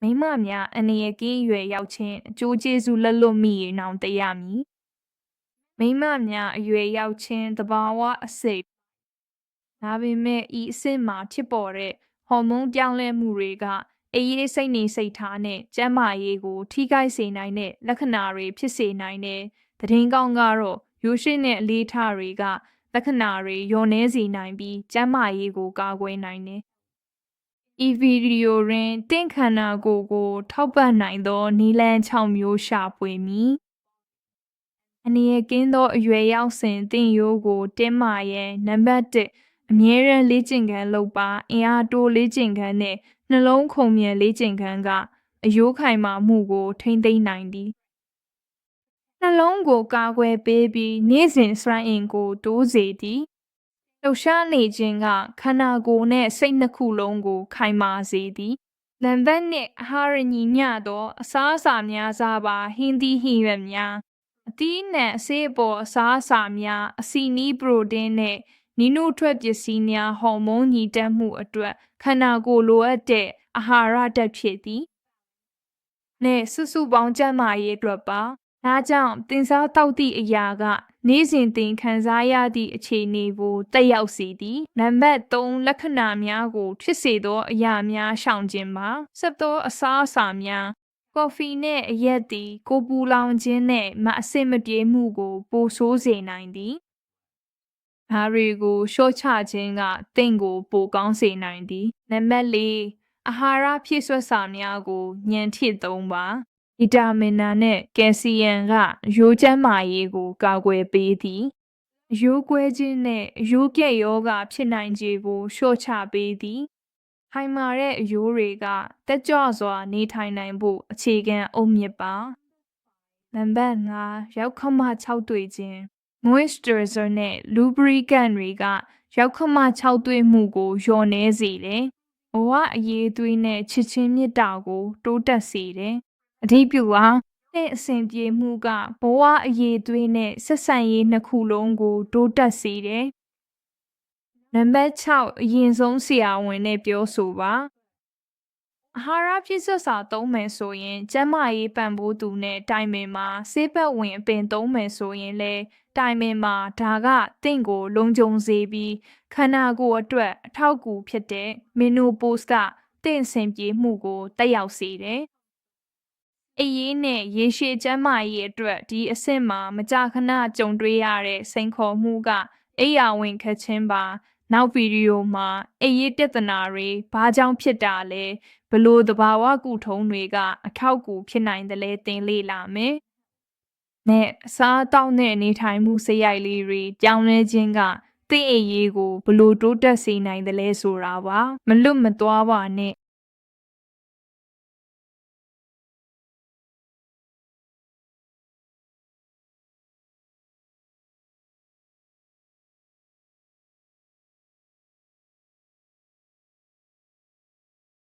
မိန်းမများအန္တရာယ်ကင်းအရွယ်ရောက်ခြင်းအကျိုးကျေးဇူးလက်လွတ်မိရင်နောင်တရမည်မိန်းမများအရွယ်ရောက်ခြင်းသဘာဝအစိတ်ဒါပေမဲ့ဤအဆင့်မှာဖြစ်ပေါ်တဲ့ဟော်မုန်းပြောင်းလဲမှုတွေကအေးရေးစိတ်နေစိတ်ထားနဲ့ကျန်းမာရေးကို ထိခိုက်စေနိုင်တဲ့လက္ခဏာတွေဖြစ်စေနိုင်တဲ့သတင်းကောင်းကတော့ရိုးရှင်းတဲ့အလေးထားတွေကလက္ခဏာတွေညော်နေစေနိုင်ပြီးကျန်းမာရေးကိုကာကွယ်နိုင်တယ်။ ဤဗီဒီယိုတွင်တင့်ခန္ဓာကိုယ်ကို ထောက်ပံ့နိုင်သောနည်းလမ်း6မျိုးရှာဖွေမည်။အနေရကင်းသောအရွယ်ရောက်စဉ်တင့်ရိုးကိုတင်းမာရန်နံပါတ်1အမြဲတမ်းလေ့ကျင့်ခန်းလုပ်ပါအင်အားတိုးလေ့ကျင့်ခန်းနဲ့နှလုံးခုန်မြန်လေ့ကျင့်ခန်းကအယိုးခိုင်မာမှုကို ထိမ့်သိမ်းနိုင်သည်နှလုံးကိုကာကွယ်ပေးပြီးနေ့စဉ်စွမ်းအင်ကိုတိုးစေသည် လှုပ်ရှားနေခြင်းကခန္ဓာကိုယ်နဲ့စိတ်နှစ်ခုလုံးကို ခိုင်မာစေသည်နံပါတ်1အာဟာရညီမျှသောအစားအစာများစားပါဟင်းသီးဟင်းရွက်များအသီးနှံအစေးပေါ်အစားအစာများအဆီနီးပရိုတင်းနဲ့နီနိုထွက်ပစ္စည်းများဟော်မုန်းညီတက်မှုအတွက်ခန္ဓာကိုယ်လိုအပ်တဲ့အာဟာရဓာတ်ဖြစ်သည်နဲ့စုစုပေါင်းကျန်းမာရေးအတွက်ပါ ဒါကြောင့်တင်စားတောက်သည့်အရာက နေ့စဉ်တင်ခံစားရသည့်အခြေအနေကိုတက်ရောက်စေသည်နံပါတ်3လက္ခဏာများကိုဖြစ်စေသောအရာများရှောင်ခြင်းပါဆက်သောအစားအစာများကော်ဖီနဲ့အရက်သည်ကိုပူလောင်ခြင်းနဲ့မအဆင်မပြေမှုကိုပိုဆိုးစေနိုင်သည်ဒါတွေကိုရှော့ချခြင်းကတင့်ကိုပိုကောင်းစေနိုင်သည်နံပါတ်4အာဟာရဖြည့်စွက်စာများကိုညံထစ်သုံးပါ ဗီတာမင်နာနဲ့ကယ်ဆီယမ်ကရိုးကျန်းမာရေးကိုကာကွယ်ပေးသည်အရိုးကွဲခြင်းနဲ့အရိုးပြက်ယောဂဖြစ်နိုင်ခြေကိုလျှော့ချပေးသည်ဟိုင်မာတဲ့အရိုးတွေကတက်ကြွစွာနေထိုင်နိုင်ဖို့အခြေခံအုတ်မြစ်ပါနံပါတ်5ရောက်ခမ6တွေ့ခြင်း moisturizer နဲ့ lubricant တွေကရောက်ခမ6တွေ့မှုကိုလျော့နေစေတယ်။ဘဝအရေးသွေးနဲ့ချစ်ချင်းမြတ်တာကို တိုးတက်စေတယ်။ အဓိပြုဟာတဲ့အစဉ်ပြေမှုကဘဝအရေးသွေးနဲ့ဆက်ဆံရေးနှစ်ခုလုံးကိုတိုးတက်စေတယ်။နံပါတ်6အရင်ဆုံးဆရာဝန်နဲ့ပြောဆိုပါအာဟာရပြည့်စွတ်စာသုံးမယ်ဆိုရင် ကျန်းမာရေးပံ့ပိုးသူနဲ့တိုင်ပင်မှာဆေးပတ်ဝင်အပင်သုံးမယ်ဆိုရင်လည်းတိုင်ပင်မှာဒါကတင့်ကို လုံခြုံစေပြီးခန္ဓာကိုယ်အတွက်အထောက်အကူဖြစ်တဲ့မီနိုပို့စ်ကတင့်ဆင်ပြေမှုကိုတက်ရောက်စေတယ်။ အရေးနဲ့ရေရှည်ကျန်းမာရေးအတွက်ဒီအဆင့်မှာမကြာခဏကြုံတွေ့ရတဲ့စိန်ခေါ်မှုကအိယာဝင်ခတ်ခြင်းပါ နောက်ဗီဒီယိုမှာအရေးပြဿနာတွေဘာကြောင့်ဖြစ်တာလဲဘလို့သဘာဝကုထုံးတွေက အထောက်အကူဖြစ်နိုင်တယ်လဲသင်လေ့လာမယ်။နဲ့အစားအသောက်နဲ့နေထိုင်မှုစရိုက်လေးတွေကြောင်းလဲခြင်းကသင်အရေးကိုဘလို့တိုးတက်စေနိုင်တယ်လဲဆိုတာပါမလွတ်မသွားပါနဲ့